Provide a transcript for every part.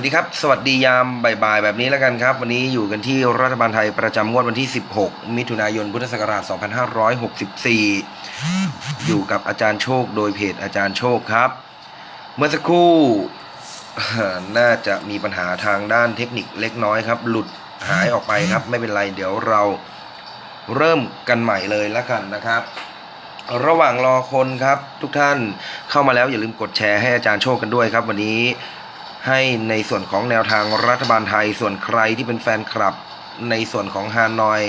สวัสดีครับ สวัสดียามบ่ายๆแบบนี้แล้วกันครับ วันนี้อยู่กันที่รัฐบาลไทยประจำงวดวันที่ 16 มิถุนายนพุทธศักราช 2564 อยู่กับอาจารย์โชคโดยเพจอาจารย์โชคครับ เมื่อสักครู่ น่าจะมีปัญหาทางด้านเทคนิคเล็กน้อยครับ หลุดหายออกไปครับ ไม่เป็นไรเดี๋ยวเราเริ่มกันใหม่เลยแล้วกันนะครับระหว่างรอคนครับทุกท่านเข้ามาแล้วอย่าลืมกดแชร์ให้อาจารย์โชคกันด้วยครับ วันนี้ ให้ในส่วนของแนวทางรัฐบาลไทย ส่วนใครที่เป็นแฟนคลับ ในส่วนของฮานอย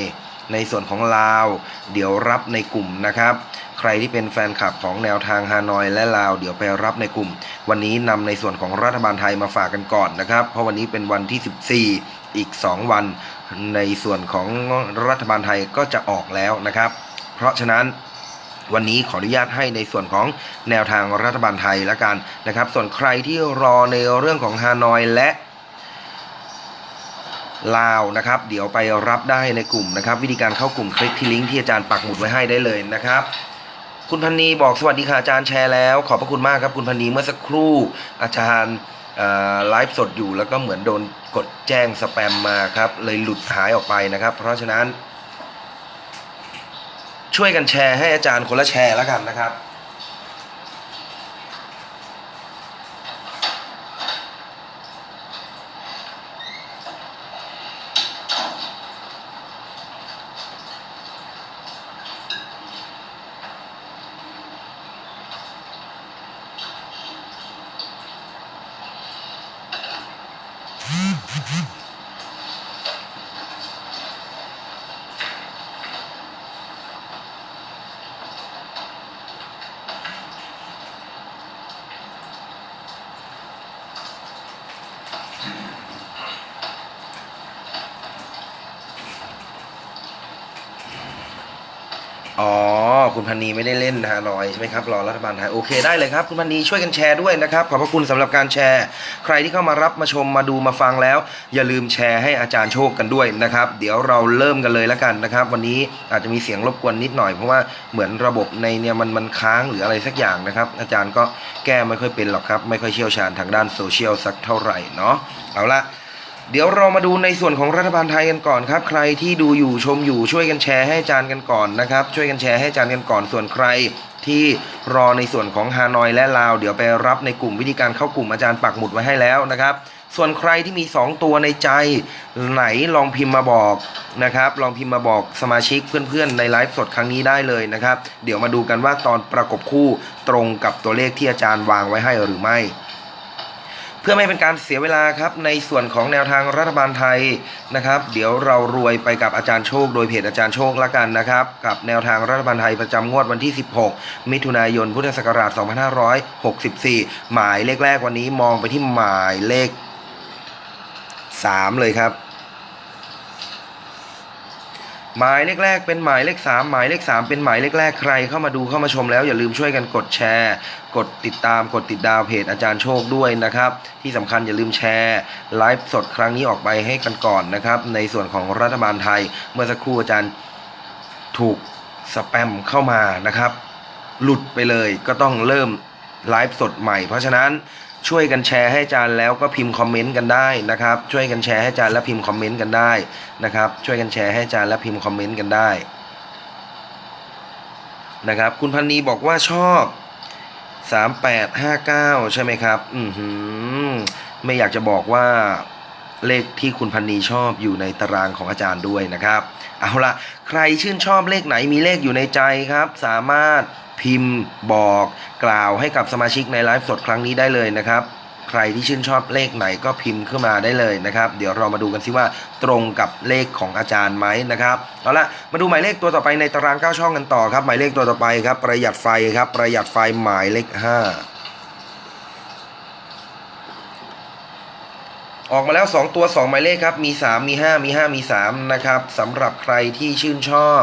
ในส่วนของลาว เดี๋ยวรับในกลุ่มนะครับ ใครที่เป็นแฟนคลับของแนวทางฮานอยและลาว เดี๋ยวไปรับในกลุ่ม วันนี้นำในส่วนของรัฐบาลไทยมาฝากกันก่อนนะครับ เพราะวันนี้เป็นวันที่ 14 อีก 2 วัน ในส่วนของรัฐบาลไทยก็จะออกแล้วนะครับ เพราะฉะนั้น วันนี้ขออนุญาตให้ในส่วนของแนวทางรัฐบาลไทยละกันนะครับ ส่วนใครที่รอในเรื่องของฮานอยและลาวนะครับ เดี๋ยวไปรับได้ในกลุ่มนะครับ วิธีการเข้ากลุ่มคลิกที่ลิงก์ที่อาจารย์ปักหมุดไว้ให้ได้เลยนะครับคุณพันนีบอกสวัสดีค่ะอาจารย์แชร์แล้ว ขอบพระคุณมากครับคุณพันนีเมื่อสักครู่อาจารย์ไลฟ์สดอยู่แล้วก็เหมือนโดนกดแจ้งสแปมมาครับเลยหลุดหายออกไปนะครับ เพราะฉะนั้น ช่วยกันแชร์ให้อาจารย์คนละแชร์แล้วกันนะครับ นีไม่ได้เล่นฮานอยใช่ไหมครับรอรัฐบาลไทยโอเคได้เลยครับคุณพันนีช่วยกันแชร์ด้วยนะครับขอบพระคุณสำหรับการแชร์ ใครที่เข้ามารับมาชมมาดูมาฟังแล้ว อย่าลืมแชร์ให้อาจารย์โชคกันด้วยนะครับ เดี๋ยวเราเริ่มกันเลยแล้วกันนะครับ วันนี้อาจจะมีเสียงรบกวนนิดหน่อยเพราะว่าเหมือนระบบในเนี่ยมันมันค้างหรืออะไรสักอย่างนะครับ อาจารย์ก็แก้ไม่ค่อยเป็นหรอกครับ ไม่ค่อยเชี่ยวชาญทางด้านโซเชียลสักเท่าไหร่เนาะเอาละ เดี๋ยวเรามาดูในส่วนของรัฐบาลไทยกันก่อนครับ ใครที่ดูอยู่ชมอยู่ช่วยกันแชร์ให้อาจารย์กันก่อนนะครับ ช่วยกันแชร์ให้อาจารย์กันก่อนส่วนใครที่รอในส่วนของฮานอยและลาว เดี๋ยวไปรับในกลุ่มวิธีการเข้ากลุ่มอาจารย์ปักหมุดไว้ให้แล้วนะครับ ส่วนใครที่มี 2 ตัวในใจไหนลองพิมพ์มาบอกนะครับ ลองพิมพ์มาบอกสมาชิกเพื่อนๆ ในไลฟ์สดครั้งนี้ได้เลยนะครับ เดี๋ยวมาดูกันว่าตอนประกบคู่ตรงกับตัวเลขที่อาจารย์วางไว้ให้หรือไม่ เพื่อไม่เป็นการเสียเวลาครับในส่วนของแนวทางรัฐบาลไทยนะครับ เดี๋ยวเรารวยไปกับอาจารย์โชค โดยเพจอาจารย์โชคละกันนะครับ กับแนวทางรัฐบาลไทยประจำงวดวันที่ 16 มิถุนายนพุทธศักราช 2564 หมายเลขแรกวันนี้มองไปที่หมายเลข 3 เลยครับ หมายเลขแรกเป็นหมายเลข 3 หมายเลข 3 เป็นหมายเลขแรกใคร เข้ามาดูเข้ามาชมแล้วอย่าลืมช่วยกันกดแชร์ กดติดตามกดติดดาวเพจอาจารย์โชคด้วยนะครับ ที่สำคัญอย่าลืมแชร์ไลฟ์สดครั้งนี้ออกไปให้กันก่อนนะครับ ในส่วนของรัฐบาลไทย เมื่อสักครู่อาจารย์ถูกสแปมเข้ามานะครับ หลุดไปเลยก็ต้องเริ่มไลฟ์สดใหม่เพราะฉะนั้น ช่วยกันแชร์ให้อาจารย์แล้วก็พิมพ์คอมเมนต์กันได้นะครับ ช่วยกันแชร์ให้อาจารย์แล้วพิมพ์คอมเมนต์กันได้นะครับ ช่วยกันแชร์ให้อาจารย์แล้วพิมพ์คอมเมนต์กันได้นะครับ คุณพันนีบอกว่าชอบ 3859 ใช่ไหมครับ อือหือ ไม่อยากจะบอกว่าเลขที่คุณพันนีชอบอยู่ในตารางของอาจารย์ด้วยนะครับ เอาละใครชื่นชอบเลขไหนมีเลขอยู่ในใจครับ สามารถ พิมพ์บอกกล่าวให้กับสมาชิกในไลฟ์สดครั้งนี้ได้เลยนะครับ ใครที่ชื่นชอบเลขไหนก็พิมพ์ขึ้นมาได้เลยนะครับ เดี๋ยวเรามาดูกันซิว่าตรงกับเลขของอาจารย์ไหมนะครับเอาละมาดูหมายเลขตัวต่อไปในตาราง9ช่องกันต่อครับ หมายเลขตัวต่อไปครับ ประหยัดไฟครับ ประหยัดไฟหมายเลข5 ออกมาแล้ว 2 ตัว 2 หมายเลขครับ มี 3 มี 5 มี 5 มี 3 นะครับสำหรับใครที่ชื่นชอบ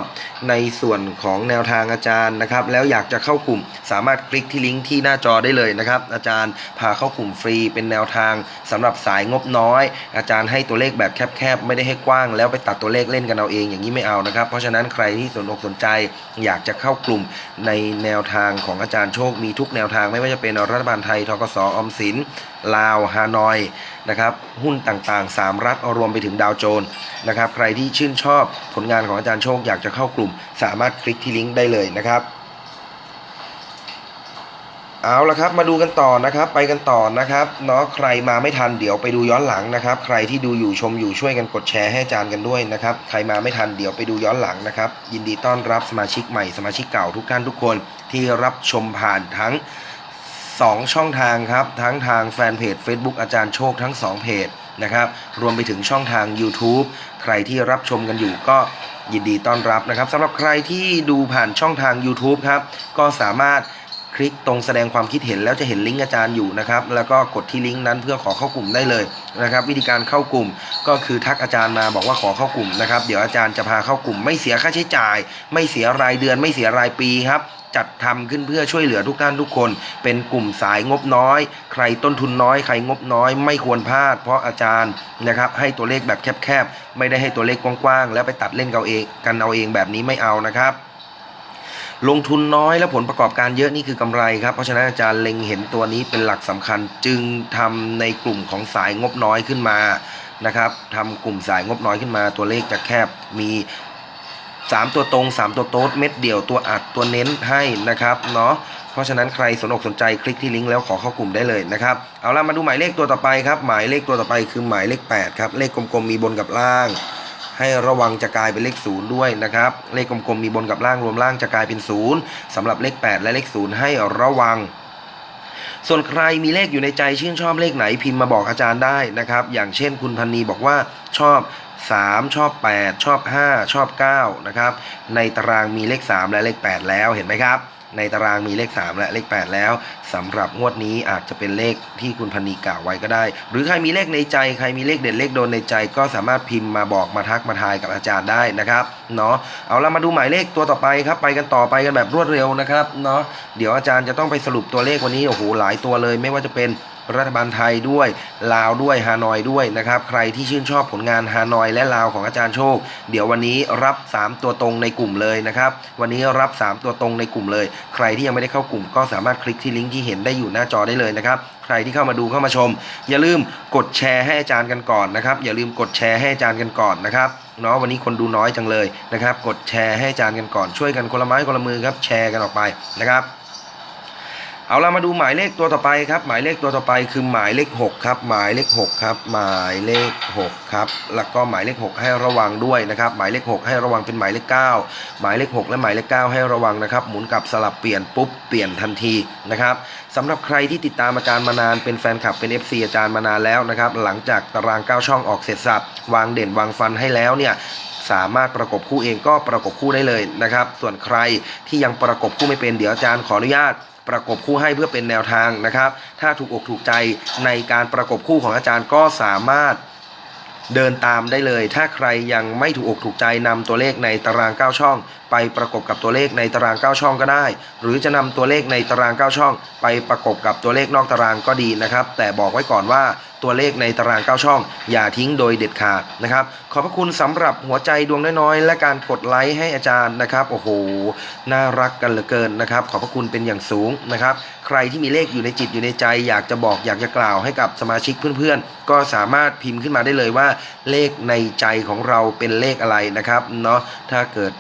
ในส่วนของแนวทางอาจารย์นะครับ แล้วอยากจะเข้ากลุ่มสามารถคลิกที่ลิงก์ที่หน้าจอได้เลยนะครับ อาจารย์พาเข้ากลุ่มฟรีเป็นแนวทางสำหรับสายงบน้อย อาจารย์ให้ตัวเลขแบบแคบๆ ไม่ได้ให้กว้าง แล้วไปตัดตัวเลขเล่นกันเอาเองอย่างนี้ไม่เอานะครับ เพราะฉะนั้นใครที่สนอกสนใจ อยากจะเข้ากลุ่มในแนวทางของอาจารย์โชคมีทุกแนวทางไม่ว่าจะเป็นรัฐบาลไทยทกสออมสินลาว ฮานอยนะครับหุ้นต่างๆ 3 รัฐรวมไปถึงดาวโจนส์นะครับใครที่ชื่นชอบผลงานของอาจารย์โชคอยากจะเข้ากลุ่ม สามารถคลิกที่ลิงก์ได้เลยนะครับเอาละครับมาดูกันต่อนะครับไปกันต่อนะครับเนาะใครมาไม่ทันเดี๋ยวไปดูย้อนหลังนะครับ ใครที่ดูอยู่ชมอยู่ช่วยกันกดแชร์ให้อาจารย์กันด้วยนะครับใครมาไม่ทันเดี๋ยวไปดูย้อนหลังนะครับยินดีต้อนรับสมาชิกใหม่สมาชิกเก่าทุกท่านทุกคนที่รับชมผ่านทั้ง 2 ช่องทางครับ ทั้งทางแฟนเพจ Facebook อาจารย์โชคทั้ง 2 เพจนะครับรวมไปถึงช่องทาง YouTube ใครที่รับชมกันอยู่ก็ยินดีต้อนรับนะครับสำหรับใครที่ดูผ่านช่องทาง YouTube ครับ ก็สามารถคลิกตรงแสดงความคิดเห็นแล้วจะเห็นลิงก์อาจารย์อยู่นะครับ แล้วก็กดที่ลิงก์นั้นเพื่อขอเข้ากลุ่มได้เลยนะครับ วิธีการเข้ากลุ่มก็คือทักอาจารย์มาบอกว่าขอเข้ากลุ่มนะครับ เดี๋ยวอาจารย์จะพาเข้ากลุ่ม ไม่เสียค่าใช้จ่าย ไม่เสียรายเดือน ไม่เสียรายปีครับ จัดทำขึ้นเพื่อช่วยเหลือทุกท่านทุกคน เป็นกลุ่มสายงบน้อย ใครต้นทุนน้อยใครงบน้อย ไม่ควรพลาด เพราะอาจารย์นะครับให้ตัวเลขแบบแคบๆ ไม่ได้ให้ตัวเลขกว้างๆ แล้วไปตัดเล่นกันเอาเองกันเอาเองแบบนี้ไม่เอานะครับลงทุนน้อยและผลประกอบการเยอะนี่คือกำไรครับ เพราะฉะนั้นอาจารย์เล็งเห็นตัวนี้เป็นหลักสำคัญจึงทำในกลุ่มของสายงบน้อยขึ้นมานะครับทำกลุ่มสายงบน้อยขึ้นมา ตัวเลขจะแคบมี 3 ตัวตรง 3 ตัวโต๊ดเม็ดเดี่ยวตัวอัดตัวเน้นให้นะครับเนาะเพราะฉะนั้นใครสนอกสนใจคลิกที่ลิงก์แล้วขอเข้ากลุ่มได้เลยนะครับเอาล่ะมาดูหมายเลขตัวต่อไปครับหมายเลขตัวต่อไปคือหมายเลข8ครับเลขกลมๆมีบนกับล่าง ให้ระวังจะกลายเป็นเลขศูนย์ด้วยนะครับเลขกลมๆมีบนกับล่างรวมล่างจะกลายเป็นศูนย์สำหรับเลข 8 และเลขศูนย์ให้ระวังส่วนใครมีเลขอยู่ในใจชื่นชอบเลขไหนพิมพ์มาบอกอาจารย์ได้นะครับ อย่างเช่นคุณพันนีบอกว่าชอบ 3 ชอบ 8 ชอบ 5 ชอบ 9 นะครับ ในตารางมีเลข 3 และเลข 8 แล้วเห็นไหมครับในตารางมีเลข 3 และเลข 8 แล้วสำหรับงวดนี้อาจจะเป็นเลขที่คุณพันนีกล่าวไว้ก็ได้ หรือใครมีเลขในใจ ใครมีเลขเด็ดเลขโดนในใจ ก็สามารถพิมพ์มาบอกมาทักมาทายกับอาจารย์ได้นะครับเนาะเอาละมาดูหมายเลขตัวต่อไปครับ ไปกันต่อไปกันแบบรวดเร็วนะครับเนาะเดี๋ยวอาจารย์จะต้องไปสรุปตัวเลขวันนี้โอ้โหหลายตัวเลย ไม่ว่าจะเป็น รัฐบาลไทยด้วยลาวด้วยฮานอยด้วยนะครับใครที่ชื่นชอบผลงานฮานอยและลาวของอาจารย์โชค เดี๋ยววันนี้รับ 3 ตัวตรงในกลุ่มเลยนะครับวันนี้รับ 3 ตัวตรงในกลุ่มเลย ใครที่ยังไม่ได้เข้ากลุ่ม ก็สามารถคลิกที่ลิงก์ที่เห็นได้อยู่หน้าจอได้เลยนะครับใครที่เข้ามาดูเข้ามาชม อย่าลืมกดแชร์ให้อาจารย์กันก่อนนะครับอย่าลืมกดแชร์ให้อาจารย์กันก่อนนะครับเนาะวันนี้คนดูน้อยจังเลยนะครับ กดแชร์ให้อาจารย์กันก่อนช่วยกันคนละไม้คนละมือครับแชร์กันออกไปนะครับ เอาเรามาดูหมายเลขตัวต่อไปครับ หมายเลขตัวต่อไปคือหมายเลข 6 ครับ หมายเลข 6 ครับ หมายเลข 6 ครับ แล้วก็หมายเลข 6 ให้ระวังด้วยนะครับ หมายเลข 6 ให้ระวังเป็นหมายเลข 9 หมายเลข 6 และหมายเลข 9 ให้ระวังนะครับ หมุนกลับสลับเปลี่ยนปุ๊บเปลี่ยนทันทีนะครับสำหรับใครที่ติดตามอาจารย์มานานเป็นแฟนคลับเป็น FC อาจารย์มานานแล้วนะครับ หลังจากตาราง 9 ช่องออกเสร็จสับวางเด่นวางฟันให้แล้วเนี่ยสามารถประกบคู่เองก็ประกบคู่ได้เลยนะครับ ส่วนใครที่ยังประกบคู่ไม่เป็นเดี๋ยวอาจารย์ขออนุญาต ประกบคู่ให้เพื่อเป็นแนวทางนะครับ ถ้าถูกอกถูกใจในการประกบคู่ของอาจารย์ก็สามารถเดินตามได้เลย ถ้าใครยังไม่ถูกอกถูกใจนำตัวเลขในตาราง 9 ช่อง ไปประกบกับตัวเลขในตาราง 9 ช่องก็ได้ หรือจะนำตัวเลขในตาราง 9 ช่อง ไปประกบกับตัวเลขนอกตารางก็ดีนะครับ แต่บอกไว้ก่อนว่าตัวเลขในตาราง 9 ช่อง อย่าทิ้งโดยเด็ดขาดนะครับ ขอบพระคุณสำหรับหัวใจดวงน้อยๆ และการกดไลค์ให้อาจารย์นะครับ โอ้โห น่ารักกันเหลือเกินนะครับ ขอบพระคุณเป็นอย่างสูงนะครับ ใครที่มีเลขอยู่ในจิตอยู่ในใจ อยากจะบอกอยากจะกล่าวให้กับสมาชิกเพื่อนๆ ก็สามารถพิมพ์ขึ้นมาได้เลยว่า เลขในใจของเราเป็นเลขอะไรนะครับ เนาะ ถ้าเกิด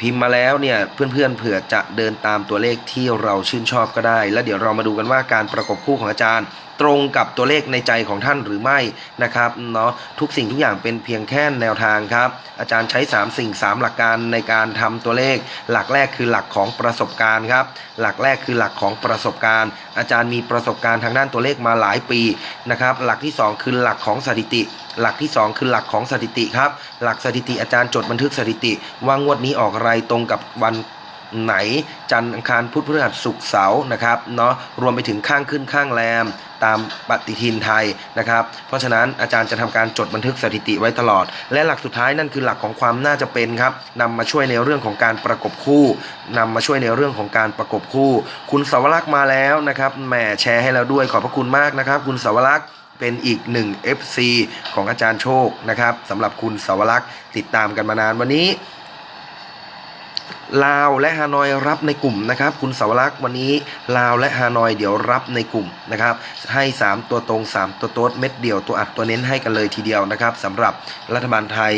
พิมพ์มาแล้วเนี่ยเพื่อนๆเผื่อจะเดินตามตัวเลขที่เราชื่นชอบก็ได้ แล้วเดี๋ยวเรามาดูกันว่าการประกบคู่ของอาจารย์ ตรงกับตัวเลขในใจของท่านหรือไม่นะครับเนาะทุกสิ่งทุกอย่างเป็นเพียงแค่แนวทางครับ อาจารย์ใช้ 3 สิ่ง 3 หลักการในการทำตัวเลข หลักแรกคือหลักของประสบการณ์ครับหลักแรกคือหลักของประสบการณ์ อาจารย์มีประสบการณ์ทางด้านตัวเลขมาหลายปีนะครับหลักที่ 2 คือหลักของสถิติ หลักที่ 2 คือหลักของสถิติครับ หลักสถิติอาจารย์จดบันทึกสถิติ ว่างวดนี้ออกอะไรตรงกับวันไหนจันทร์อังคารพุธพฤหัสศุกร์เสาร์นะครับเนาะรวมไปถึงข้างขึ้นข้างแรมตามปฏิทินไทยนะครับ เพราะฉะนั้นอาจารย์จะทำการจดบันทึกสถิติไว้ตลอด และหลักสุดท้ายนั่นคือหลักของความน่าจะเป็นครับนำมาช่วยในเรื่องของการประกบคู่นำมาช่วยในเรื่องของการประกบคู่ คุณสวรักษ์มาแล้วนะครับแหมแชร์ให้เราด้วยขอบพระคุณมากนะครับ คุณสวรักษ์ เป็นอีกหนึ่ง FC ของอาจารย์โชคนะครับสำหรับคุณสาวรักษ์ติดตามกันมานานวันนี้ ลาวและฮานอยรับในกลุ่มนะครับ คุณสาวรักษ์วันนี้ลาวและฮานอยเดี๋ยวรับในกลุ่มนะครับ ให้ 3 ตัวตรง 3 ตัวโต๊ดเม็ดเดียวตัวอัดตัวเน้นให้กันเลยทีเดียวนะครับสำหรับรัฐบาลไทย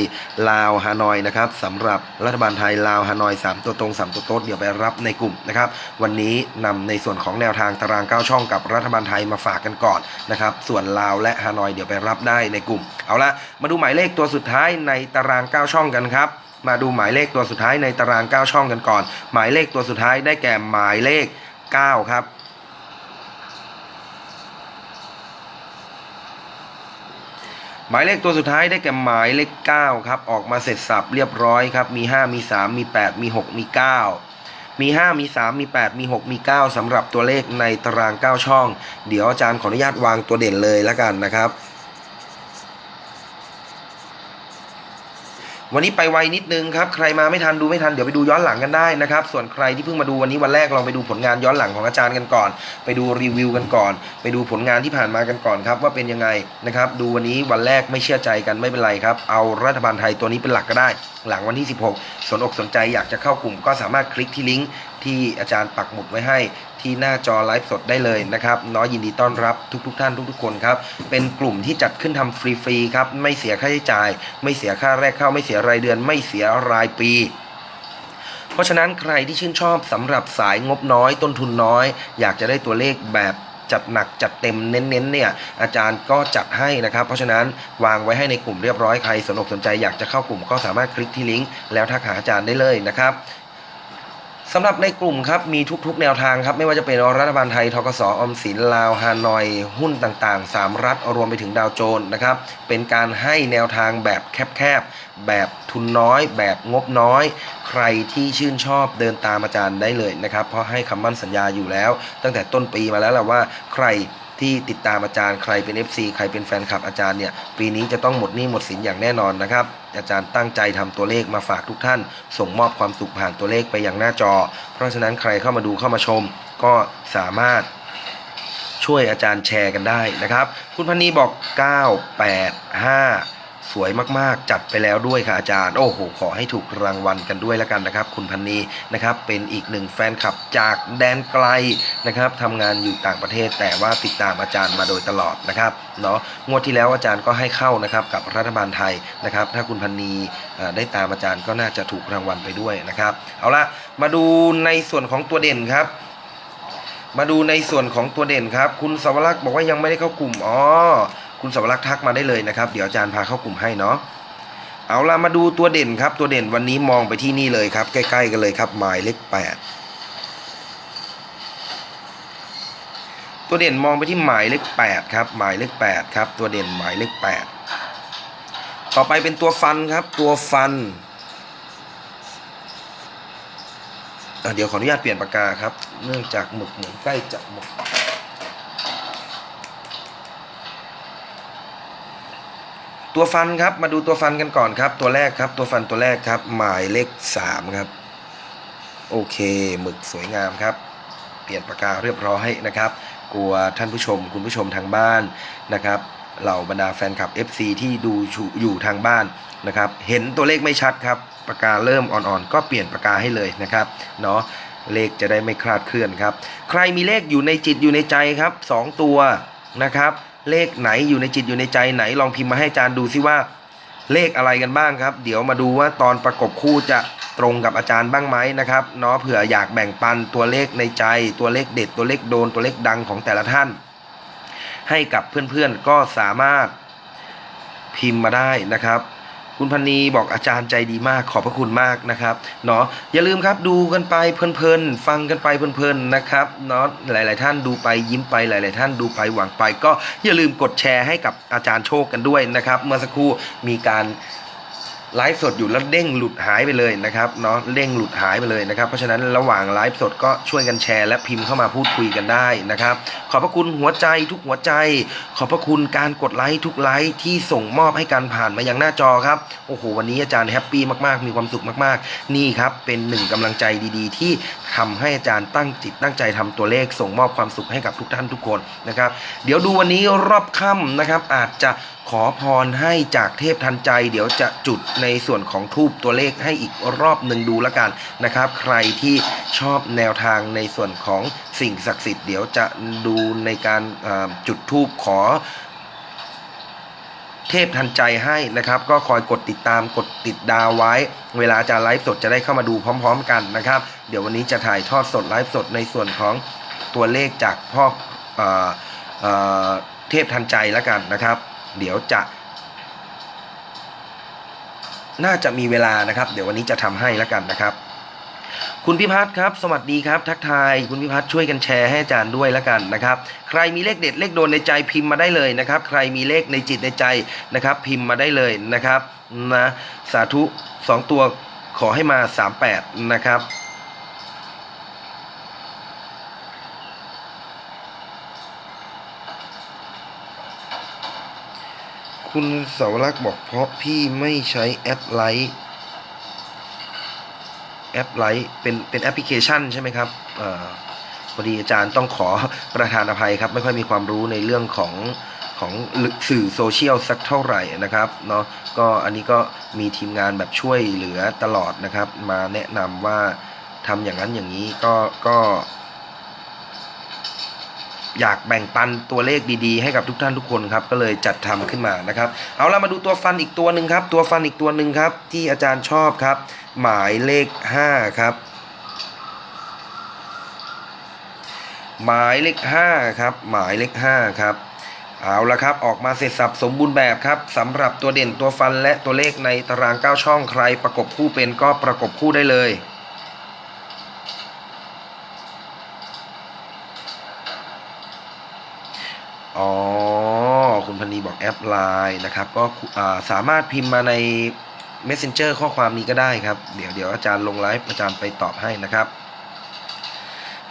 ลาวฮานอยนะครับสำหรับรัฐบาลไทยลาวฮานอย 3 ตัวตรง 3 ตัวโต๊ดเดี๋ยวไปรับในกลุ่มนะครับวันนี้นำในส่วนของแนวทางตาราง 9 ช่องกับรัฐบาลไทยมาฝากกันก่อนนะครับส่วนลาวและฮานอยเดี๋ยวไปรับได้ในกลุ่ม เอาละมาดูหมายเลขตัวสุดท้ายในตาราง 9 ช่องกันครับ มาดูหมายเลขตัวสุดท้ายในตาราง 9 ช่องกันก่อน หมายเลขตัวสุดท้ายได้แก่หมายเลข 9 ครับ หมายเลขตัวสุดท้ายได้แก่หมายเลข 9 ครับ ออกมาเสร็จสับเรียบร้อยครับ มี 5 มี 3 มี 8 มี 6 มี 9มี 5 มี 3 มี 8 มี 6 มี 9สำหรับตัวเลขในตาราง 9 ช่อง เดี๋ยวอาจารย์ขออนุญาตวางตัวเด่นเลยแล้วกันนะครับ วันนี้ไปไวนิดนึงครับ ใครมาไม่ทันดูไม่ทันเดี๋ยวไปดูย้อนหลังกันได้นะครับ ส่วนใครที่เพิ่งมาดูวันนี้วันแรกลองไปดูผลงานย้อนหลังของอาจารย์กันก่อน ไปดูรีวิวกันก่อน ไปดูผลงานที่ผ่านมากันก่อนครับว่าเป็นยังไงนะครับ ดูวันนี้วันแรกไม่เชื่อใจกันไม่เป็นไรครับ เอารัฐบาลไทยตัวนี้เป็นหลักก็ได้ หลังวันที่ 16 สนอกสนใจอยากจะเข้ากลุ่มก็สามารถคลิกที่ลิงก์ที่อาจารย์ปักหมุดไว้ให้ ที่หน้าจอไลฟ์สดได้เลยนะครับน้อยยินดีต้อนรับทุก ๆทท่านทุก ๆ คนครับ เป็นกลุ่มที่จัดขึ้นทำฟรีๆครับ ไม่เสียค่าใช้จ่าย ไม่เสียค่าแรกเข้า ไม่เสียรายเดือน ไม่เสียรายปีเพราะฉะนั้นใครที่ชื่นชอบสำหรับสายงบน้อย ต้นทุนน้อย อยากจะได้ตัวเลขแบบจัดหนักจัดเต็มเน้นๆเนี่ยอาจารย์ก็จัดให้นะครับ เพราะฉะนั้นวางไว้ให้ในกลุ่มเรียบร้อยใครสนอกสนใจอยากจะเข้ากลุ่มก็สามารถคลิกที่ลิงก์แล้วทักหาอาจารย์ได้เลยนะครับ สำหรับในกลุ่มครับมีทุกๆ แนวทางครับไม่ว่าจะเป็นรัฐบาลไทยทกสออมสินลาวฮานอย หุ้นต่างๆ 3 รัฐรวมไปถึงดาวโจนส์นะครับเป็นการให้แนวทางแบบแคบๆ แบบทุนน้อย แบบงบน้อย ใครที่ชื่นชอบเดินตามอาจารย์ได้เลยนะครับเพราะให้คำมั่นสัญญาอยู่แล้ว ตั้งแต่ต้นปีมาแล้วแหละว่าใครที่ติดตามอาจารย์ใครเป็น FC ใครเป็นแฟนคลับอาจารย์เนี่ยปีนี้จะต้องหมดหนี้หมดสินอย่างแน่นอนนะครับ อาจารย์ตั้งใจทำตัวเลขมาฝากทุกท่าน ส่งมอบความสุขผ่านตัวเลขไปยังหน้าจอ เพราะฉะนั้นใครเข้ามาดูเข้ามาชม ก็สามารถช่วยอาจารย์แชร์กันได้นะครับ คุณพันนีบอก 985 สวยมากๆ จัดไปแล้วด้วยค่ะอาจารย์ โอ้โห ขอให้ถูกรางวัลกันด้วยแล้วกันนะครับ คุณพันนีนะครับ เป็นอีกหนึ่งแฟนคลับจากแดนไกลนะครับทำงานอยู่ต่างประเทศ แต่ว่าติดตามอาจารย์มาโดยตลอดนะครับ เนาะ งวดที่แล้วอาจารย์ก็ให้เข้านะครับกับรัฐบาลไทยนะครับ ถ้าคุณพันนีได้ตามอาจารย์ก็น่าจะถูกรางวัลไปด้วยนะครับ เอาละมาดูในส่วนของตัวเด่นครับมาดูในส่วนของตัวเด่นครับ คุณสวรักษ์บอกว่ายังไม่ได้เข้ากลุ่มอ๋อ คุณสวรักษ์ทักมาได้เลยนะครับ เดี๋ยวอาจารย์พาเข้ากลุ่มให้เนาะเอาละมาดูตัวเด่นครับ ตัวเด่นวันนี้มองไปที่นี่เลยครับ ใกล้ ๆ กันเลยครับ หมายเลขแปดตัวเด่นมองไปที่หมายเลขแปดครับ หมายเลขแปดครับ ตัวเด่นหมายเลขแปดต่อไปเป็นตัวฟันครับ ตัวฟันเดี๋ยวขออนุญาตเปลี่ยนปากกาครับ เนื่องจากหมึกเหมือนใกล้จะหมด ตัวฟันครับมาดูตัวฟันกันก่อนครับ ตัวแรกครับตัวฟันตัวแรกครับ หมายเลขสามครับ โอเคหมึกสวยงามครับ เปลี่ยนปากกาเรียบร้อยนะครับ กลัวท่านผู้ชม คุณผู้ชมทางบ้านนะครับเหล่าบรรดาแฟนคลับ FC ที่ดูอยู่ทางบ้านนะครับ เห็นตัวเลขไม่ชัดครับปากกาเริ่มอ่อนๆ ก็เปลี่ยนปากกาให้เลยนะครับเนาะเลขจะได้ไม่คลาดเคลื่อนครับ ใครมีเลขอยู่ในจิตอยู่ในใจครับสองตัวนะครับ เลขไหนอยู่ในจิตอยู่ในใจไหน ลองพิมพ์มาให้อาจารย์ดูซิว่า เลขอะไรกันบ้างครับ เดี๋ยวมาดูว่าตอนประกบคู่จะตรงกับอาจารย์บ้างไหมนะครับเนาะเผื่ออยากแบ่งปันตัวเลขในใจ ตัวเลขเด็ด ตัวเลขโดนตัวเลขดังของแต่ละท่าน ให้กับเพื่อนๆก็สามารถพิมพ์มาได้นะครับ คุณพันนีบอกอาจารย์ใจดีมากขอบพระคุณมากนะครับเนาะอย่าลืมครับดูกันไปเพลินๆฟังกันไปเพลินๆนะครับเนาะหลาย ๆ ท่านดูไปยิ้มไปหลาย ๆ ท่านดูไปหวังไป ก็อย่าลืมกดแชร์ให้กับอาจารย์โชคกันด้วยนะครับ เมื่อสักครู่มีการ ไลฟ์สดอยู่แล้วเด้งหลุดหายไปเลยนะครับเนาะเด้งหลุดหายไปเลยนะครับ เพราะฉะนั้นระหว่างไลฟ์สดก็ช่วยกันแชร์และพิมพ์เข้ามาพูดคุยกันได้นะครับ ขอบพระคุณหัวใจทุกหัวใจ ขอบพระคุณการกดไลค์ทุกไลค์ที่ส่งมอบให้การผ่านมายังหน้าจอครับโอ้โหวันนี้อาจารย์แฮปปี้มากๆ มีความสุขมากๆ นี่ครับเป็นหนึ่งกำลังใจดีๆ ที่ทำให้อาจารย์ตั้งจิตตั้งใจทำตัวเลขส่งมอบความสุขให้กับทุกท่านทุกคนนะครับ เดี๋ยวดูวันนี้รอบค่ำนะครับอาจจะ ขอพรให้จากเทพทันใจ เดี๋ยวจะจุดในส่วนของทูบตัวเลขให้อีกรอบหนึ่งดูแล้วกันนะครับ ใครที่ชอบแนวทางในส่วนของสิ่งศักดิ์สิทธิ์เดี๋ยวจะดูในการจุดทูบขอเทพทันใจให้นะครับก็คอยกดติดตามกดติดดาวไว้ เวลาจารย์ไลฟ์สดจะได้เข้ามาดูพร้อม ๆ กันนะครับ เดี๋ยววันนี้จะถ่ายทอดสดไลฟ์สดในส่วนของตัวเลขจากพ่อเออเออเทพทันใจแล้วกันนะครับ เดี๋ยวจะ น่าจะมีเวลานะครับ เดี๋ยววันนี้จะทำให้แล้วกันนะครับ คุณพิพัฒน์ครับ สวัสดีครับ ทักทาย คุณพิพัฒน์ช่วยกันแชร์ให้อาจารย์ด้วยแล้วกันนะครับ ใครมีเลขเด็ดเลขโดนในใจพิมพ์มาได้เลยนะครับ ใครมีเลขในจิตในใจนะครับ พิมพ์มาได้เลยนะครับนะสาธุสองตัวขอให้มา 38 นะครับ คุณเสาวรักษ์บอกเพราะพี่ไม่ใช้แอปไลท์แอปไลท์เป็นเป็นแอปพลิเคชันใช่ไหมครับออพอดีอาจารย์ต้องขอประธานอภัยครับ ไม่ค่อยมีความรู้ในเรื่องของของสื่อโซเชียลสักเท่าไหร่นะครับเนาะก็อันนี้ก็มีทีมงานแบบช่วยเหลือตลอดนะครับ มาแนะนำว่าทำอย่างนั้นอย่างนี้ก็ก็ อยากแบ่งปันตัวเลขดีๆ ให้กับทุกท่านทุกคนครับก็เลยจัดทำขึ้นมานะครับเอาละมาดูตัวฟันอีกตัวหนึ่งครับ ตัวฟันอีกตัวหนึ่งครับ ที่อาจารย์ชอบครับ หมายเลขห้าครับ หมายเลขห้าครับหมายเลขห้าครับเอาละครับ ออกมาเสร็จสับสมบูรณ์แบบครับสำหรับตัวเด่นตัวฟันและตัวเลขในตาราง 9 ช่องใครประกบคู่เป็นก็ประกบคู่ได้เลย อ๋อ คุณพันนีบอกแอปไลน์นะครับ ก็สามารถพิมพ์มาใน Messenger ข้อความนี้ก็ได้ครับ เดี๋ยวเดี๋ยวอาจารย์ลงไลฟ์อาจารย์ไปตอบให้นะครับ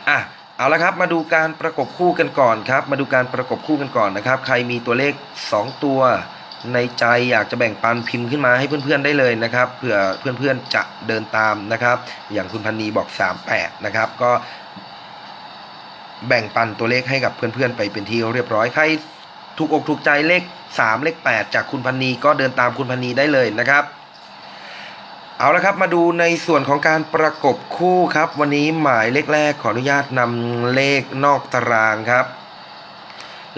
อะ เอาละครับ มาดูการประกบคู่กันก่อนครับ มาดูการประกบคู่กันก่อนนะครับ ใครมีตัวเลข 2 ตัวในใจอยากจะแบ่งปันพิมพ์ขึ้นมาให้เพื่อนๆได้เลยนะครับเผื่อเพื่อนๆจะเดินตามนะครับ อย่างคุณพันนีบอก 38 นะครับ ก็ แบ่งปันตัวเลขให้กับเพื่อนๆ ไปเป็นที่เรียบร้อยใครถูกอกถูกใจเลข 3 เลข 8 จากคุณพันนีก็เดินตามคุณพันนีได้เลยนะครับ เอาละครับมาดูในส่วนของการประกบคู่ครับ วันนี้หมายเลขแรกขออนุญาตนำเลขนอกตารางครับ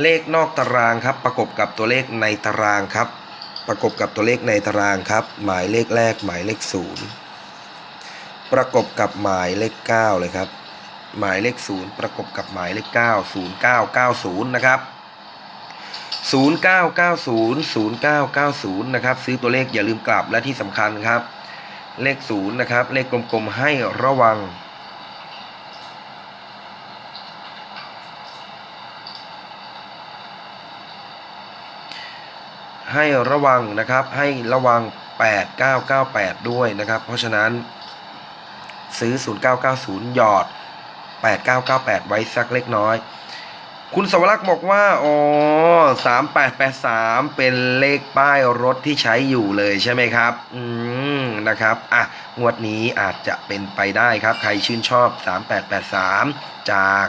เลขนอกตารางครับ ประกบกับตัวเลขในตารางครับ ประกบกับตัวเลขในตารางครับ หมายเลขแรกหมายเลขศูนย์ประกบกับหมายเลขเก้าเลยครับ หมายเลขศูนย์ประกบกับหมายเลขเก้าศูนย์เก้าเก้าศูนย์นะครับ 0990 0990 นะครับ ซื้อตัวเลขอย่าลืมกลับและที่สำคัญครับ เลขศูนย์นะครับ เลขกลมๆให้ระวังให้ระวังนะครับให้ระวัง 8998 ด้วยนะครับ เพราะฉะนั้นซื้อ 0990 หยอด 8998 ไว้สักเล็กน้อย คุณสวรักษ์บอกว่า อ๋อ 3883 เป็นเลขป้ายรถที่ใช้อยู่เลยใช่ไหมครับ อืม นะครับ อะ งวดนี้อาจจะเป็นไปได้ครับ ใครชื่นชอบ 3883 จาก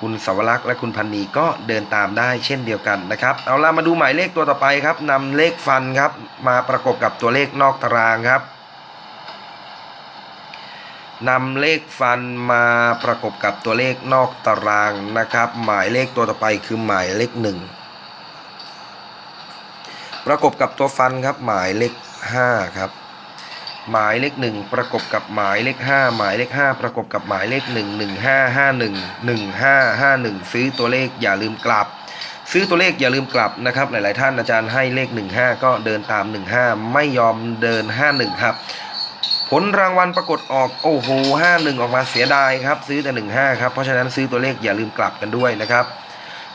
คุณสวรักษ์และคุณพันนีก็เดินตามได้เช่นเดียวกันนะครับ เอาล่ะมาดูหมายเลขตัวต่อไปครับนำเลขฟันครับ มาประกบกับตัวเลขนอกตารางครับ นำเลขฟันมาประกบกับตัวเลขนอกตารางนะครับ หมายเลขตัวต่อไปคือหมายเลขหนึ่งประกบกับตัวฟันครับหมายเลขห้าครับหมายเลขหนึ่งประกบกับหมายเลขห้าหมายเลขห้าประกบกับหมายเลขหนึ่งหนึ่งห้าห้าหนึ่งหนึ่งห้าห้าหนึ่งซื้อตัวเลขอย่าลืมกลับ ซื้อตัวเลขอย่าลืมกลับนะครับ หลาย ๆ ท่านอาจารย์ให้เลข15ก็เดินตาม15ไม่ยอมเดิน51ครับ ผลรางวัลปรากฏออกโอ้โห51ออกมาเสียดายครับ ซื้อแต่15ครับ เพราะฉะนั้นซื้อตัวเลขอย่าลืมกลับกันด้วยนะครับ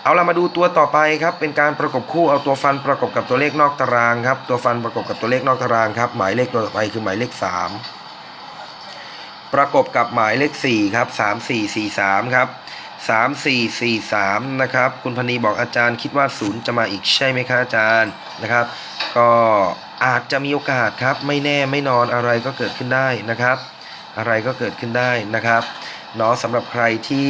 เอาเรามาดูตัวต่อไปครับ เป็นการประกบคู่เอาตัวฟันประกบกับตัวเลขนอกตารางครับ ตัวฟันประกบกับตัวเลขนอกตารางครับ หมายเลขตัวต่อไปคือหมายเลข3ประกบกับหมายเลข4ครับ3443ครับ3443นะครับ คุณพนีบอกอาจารย์คิดว่าศูนย์จะมาอีกใช่ไหมคะอาจารย์นะครับ ก็ อาจจะมีโอกาสครับไม่แน่ไม่นอนอะไรก็เกิดขึ้นได้นะครับ อะไรก็เกิดขึ้นได้นะครับเนาะสำหรับใครที่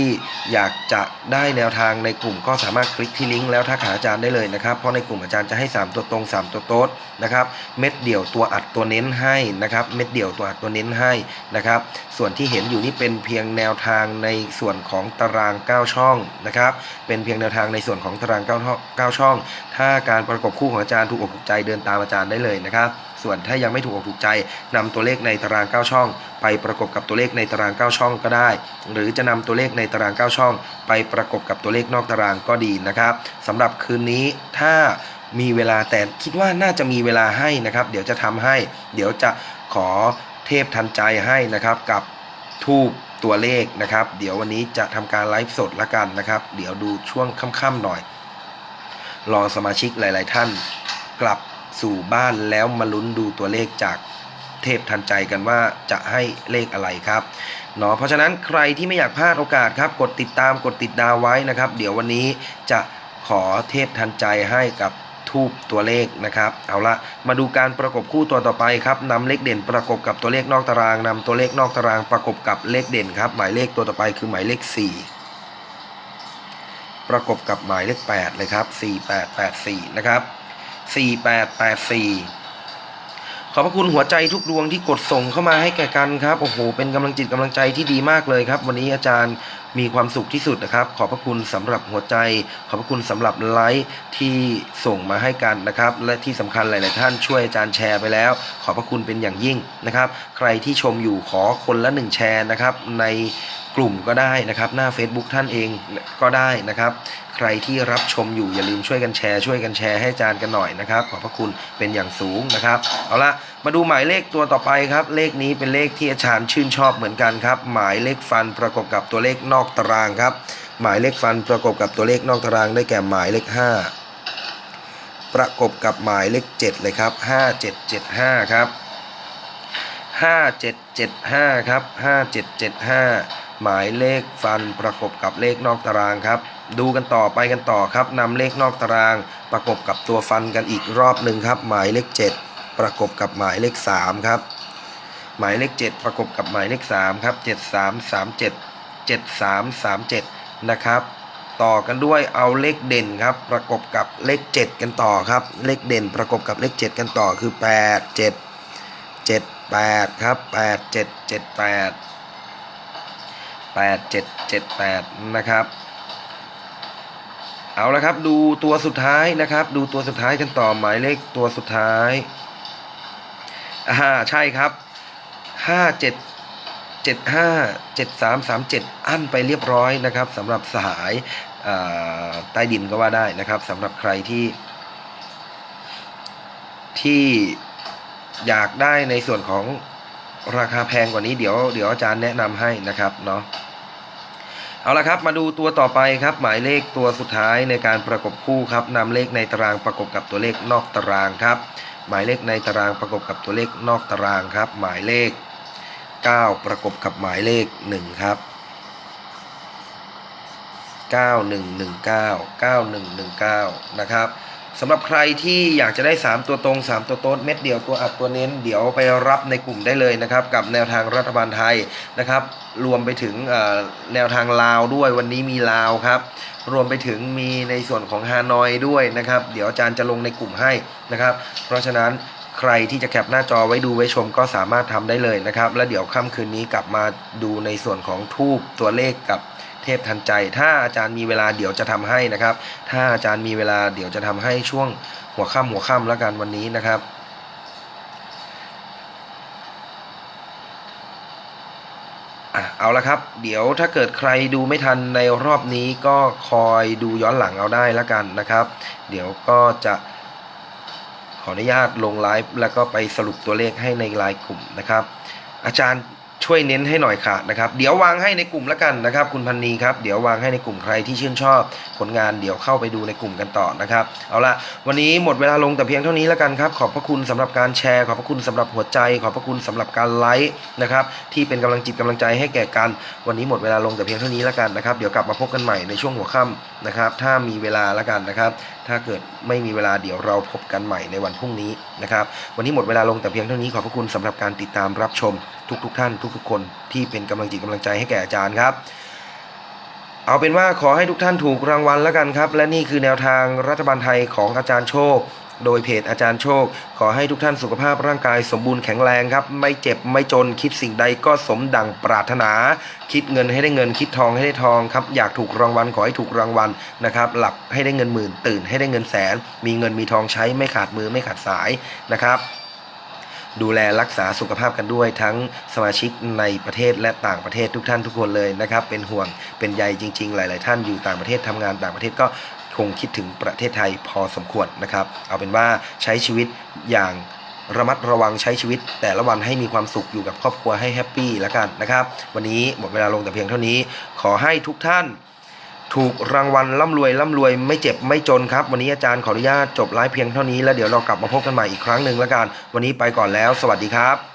อยากจะได้แนวทางในกลุ่มก็สามารถคลิกที่ลิงก์แล้วทักหาอาจารย์ได้เลยนะครับ เพราะในกลุ่มอาจารย์จะให้ 3 ตัวตรง 3 ตัวโต๊ดนะครับ เม็ดเดี่ยวตัวอัดตัวเน้นให้นะครับ เม็ดเดี่ยวตัวอัดตัวเน้นให้นะครับส่วนที่เห็นอยู่นี่เป็นเพียงแนวทางในส่วนของตาราง 9 ช่องนะครับ เป็นเพียงแนวทางในส่วนของตาราง9ช่อง9ช่อง ถ้าการประกบคู่ของอาจารย์ถูกอกถูกใจเดินตามอาจารย์ได้เลยนะครับ ส่วนถ้ายังไม่ถูกอกถูกใจนำตัวเลขในตาราง 9 ช่อง ไปประกบกับตัวเลขในตาราง 9 ช่องก็ได้ หรือจะนำตัวเลขในตาราง 9 ช่อง ไปประกบกับตัวเลขนอกตารางก็ดีนะครับสำหรับคืนนี้ถ้ามีเวลาแต่คิดว่าน่าจะมีเวลาให้นะครับ เดี๋ยวจะทำให้ เดี๋ยวจะขอ เทพทันใจให้นะครับกับทูบตัวเลขนะครับ เดี๋ยววันนี้จะทำการไลฟ์สดละกันนะครับ เดี๋ยวดูช่วงค่ำๆหน่อย รอสมาชิกหลาย ๆ ท่านกลับสู่บ้านแล้วมาลุ้นดูตัวเลขจากเทพทันใจกันว่าจะให้เลขอะไรครับเนาะเพราะฉะนั้นใครที่ไม่อยากพลาดโอกาสครับ กดติดตามกดติดดาวไว้นะครับ เดี๋ยววันนี้จะขอเทพทันใจให้กับ ทูบตัวเลขนะครับ เอาละมาดูการประกบคู่ตัวต่อไปครับนำเลขเด่นประกบกับตัวเลขนอกตารางนำตัวเลขนอกตารางประกบกับเลขเด่นครับ หมายเลขตัวต่อไปคือหมายเลข 4 ประกบกับหมายเลข 8 เลยครับ 4884 นะครับ 4884ขอบพระคุณหัวใจทุกดวงที่กดส่งเข้ามาให้แก่กันครับ โอ้โห เป็นกำลังจิตกำลังใจที่ดีมากเลยครับ วันนี้อาจารย์ มีความสุขที่สุดนะครับ ขอบพระคุณสำหรับหัวใจ ขอบพระคุณสำหรับไลค์ที่ส่งมาให้กันนะครับ และที่สำคัญหลาย ๆ ท่านช่วยอาจารย์แชร์ไปแล้ว ขอบพระคุณเป็นอย่างยิ่งนะครับ ใครที่ชมอยู่ขอคนละหนึ่งแชร์นะครับในกลุ่มก็ได้นะครับ หน้า Facebook ท่านเองก็ได้นะครับ ใครที่รับชมอยู่อย่าลืมช่วยกันแชร์ช่วยกันแชร์ให้อาจารย์กันหน่อยนะครับ ขอบพระคุณเป็นอย่างสูงนะครับ เอาละมาดูหมายเลขตัวต่อไปครับ เลขนี้เป็นเลขที่อาจารย์ชื่นชอบเหมือนกันครับ หมายเลขฟันประกบกับตัวเลขนอกตารางครับ หมายเลขฟันประกบกับตัวเลขนอกตาราง ได้แก่หมายเลข 5 ประกบกับหมายเลข 7 เลยครับ 5775 ครับ 5775 ครับ 5775 หมายเลขฟันประกบกับเลขนอกตารางครับ ดูกันต่อไปกันต่อครับนำเลขนอกตาราง ประกบกับตัวฟันกันอีกรอบหนึ่งครับ หมายเลข 7 ประกบกับหมายเลข3ครับหมายเลข 7 ประกบกับหมายเลข3ครับ7337 7337 นะครับ ต่อกันด้วยเอาเลขเด่นครับ ประกบกับเลข 7 กันต่อครับ เลขเด่นประกบกับเลข 7 กันต่อคือ 8 7 7 8 ครับ 8 7 7 8 8 7 7 8 นะครับ เอาละครับ ดูตัวสุดท้ายนะครับ ดูตัวสุดท้ายกันต่อหมายเลขตัวสุดท้ายอ่าใช่ครับห้าเจ็ดเจ็ดห้าเจ็ดสามสามเจ็ดอั้นไปเรียบร้อยนะครับสำหรับสหายใต้ดินก็ว่าได้นะครับสำหรับใครที่ ที่อยากได้ในส่วนของราคาแพงกว่านี้เดี๋ยวเดี๋ยวอาจารย์แนะนำให้นะครับเนาะ เอาละครับ มาดูตัวต่อไปครับ หมายเลขตัวสุดท้ายในการประกบคู่ครับนำเลขในตารางประกบกับตัวเลขนอกตารางครับ หมายเลขในตารางประกบกับตัวเลขนอกตารางครับ หมายเลข 9 ประกบกับหมายเลข 1 ครับ 9119 9119 นะครับำหรับใครที่อยากจะได้ 3 ตัวตรง 3 ตัวโต๊ดเม็ดเดียวตัวอัดตัวเน้น เดี๋ยวไปรับในกลุ่มได้เลยนะครับกับแนวทางรัฐบาลไทยนะครับรวมไปถึงแนวทางลาวด้วยวันนี้มีลาวครับรวมไปถึงมีในส่วนของฮานอยด้วยนะครับ เดี๋ยวอาจารย์จะลงในกลุ่มให้นะครับ เพราะฉะนั้นใครที่จะแคปหน้าจอไว้ดูไว้ชมก็สามารถทำได้เลยนะครับ แล้วเดี๋ยวค่ำคืนนี้กลับมาดูในส่วนของทูบตัวเลขกับ เทพทันใจ ถ้าอาจารย์มีเวลาเดี๋ยวจะทำให้นะครับ ถ้าอาจารย์มีเวลาเดี๋ยวจะทำให้ช่วงหัวค่ำหัวค่ำแล้วกันวันนี้นะครับอเอาละครับ เดี๋ยวถ้าเกิดใครดูไม่ทันในรอบนี้ก็คอยดูย้อนหลังเอาได้แล้วกันนะครับ เดี๋ยวก็จะขออนุญาตลงไลฟ์แล้วก็ไปสรุปตัวเลขให้ในไลน์กลุ่มนะครับ อาจารย์ ช่วยเน้นให้หน่อยค่ะนะครับ เดี๋ยววางให้ในกลุ่มล้วกันนะครับ คุณพันนีครับเดี๋ยววางให้ในกลุ่มใครที่ชื่นชอบผลงานเดี๋ยวเข้าไปดูในกลุ่มกันต่อนะครับ เอาละวันนี้หมดเวลาลงแต่เพียงเท่านี้ล้วกันครับ ขอบพระคุณสำหรับการแชร์ ขอบพระคุณสำหรับหัวใจ ขอบพระคุณสำหรับการไลค์นะครับที่เป็นกำลังจิตกำลังใจให้แก่กัน วันนี้หมดเวลาลงแต่เพียงเท่านี้ล้วกันนะครับเดี๋ยวกลับมาพบกันใหม่ในช่วงหัวค่ำนะครับ ถ้ามีเวลาล้วกันนะครับ ถ้าเกิดไม่มีเวลาเดี๋ยวเราพบกันใหม่ในวันพรุ่งนี้นะครับ วันนี้หมดเวลาลงแต่เพียงเท่านี้ขอบพระคุณสำหรับการติดตามรับชมทุกๆทท่าน ทุกๆคนที่เป็นกำลังจิตกำลังใจให้แก่อาจารย์ครับเอาเป็นว่าขอให้ทุกท่านถูกรางวัลแล้วกันครับ และนี่คือแนวทางรัฐบาลไทยของอาจารย์โชค โดยเพจอาจารย์โชค ขอให้ทุกท่านสุขภาพร่างกายสมบูรณ์แข็งแรงครับ ไม่เจ็บไม่จนคิดสิ่งใดก็สมดังปรารถนา คิดเงินให้ได้เงินคิดทองให้ได้ทองครับอยากถูกรางวัลขอให้ถูกรางวัลนะครับหลับให้ได้เงินหมื่น ตื่นให้ได้เงินแสน มีเงินมีทองใช้ไม่ขาดมือไม่ขาดสายนะครับดูแลรักษาสุขภาพกันด้วยทั้งสมาชิกในประเทศและต่างประเทศทุกท่านทุกคนเลยนะครับ เป็นห่วงเป็นใยจริง ๆ หลาย ๆ ท่านอยู่ต่างประเทศทำงานต่างประเทศก็ คงคิดถึงประเทศไทยพอสมควรนะครับ เอาเป็นว่าใช้ชีวิตอย่างระมัดระวังใช้ชีวิต แต่ละวันให้มีความสุขอยู่กับครอบครัวให้แฮปปี้แล้วกันนะครับ วันนี้หมดเวลาลงแต่เพียงเท่านี้ ขอให้ทุกท่านถูกรางวัลร่ำรวยร่ำรวยไม่เจ็บไม่จนครับ วันนี้อาจารย์ขออนุญาตจบไลฟ์เพียงเท่านี้แล้วเดี๋ยวเรากลับมาพบกันใหม่อีกครั้งหนึ่งแล้วกัน วันนี้ไปก่อนแล้ว สวัสดีครับ